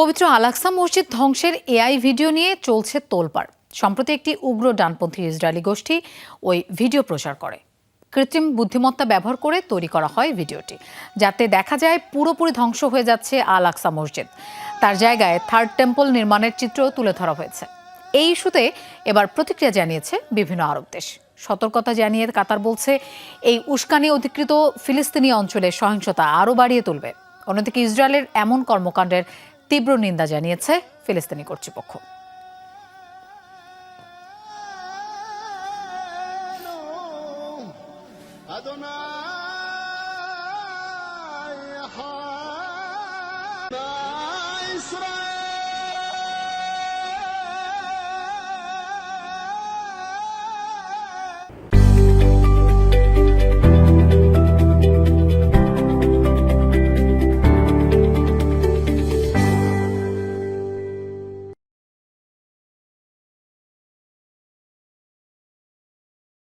পবিত্র আলাক্সা মসজিদ ধ্বংসের এআই ভিডিও নিয়ে চলছে তোলপাড়। সম্প্রতি একটি উগ্র ডানপন্থী ইসরায়েলি গোষ্ঠী ওই ভিডিও প্রচার করে। কৃত্রিম বুদ্ধিমত্তা ব্যবহার করে তৈরি করা হয় ভিডিওটি, যাতে দেখা যায় পুরোপুরি ধ্বংস হয়ে যাচ্ছে আল আকসা মসজিদ। তার জায়গায় থার্ড টেম্পল নির্মাণের চিত্র তুলে ধরা হয়েছে। এই ইস্যুতে এবার প্রতিক্রিয়া জানিয়েছে বিভিন্ন আরব দেশ। সতর্কতা জানিয়ে কাতার বলছে, এই উস্কানি অধিকৃত ফিলিস্তিনি অঞ্চলে সহিংসতা আরও বাড়িয়ে তুলবে। অন্যদিকে ইসরায়েলের এমন কর্মকাণ্ডের তীব্র নিন্দা জানিয়েছে ফিলিস্তিনি কর্তৃপক্ষ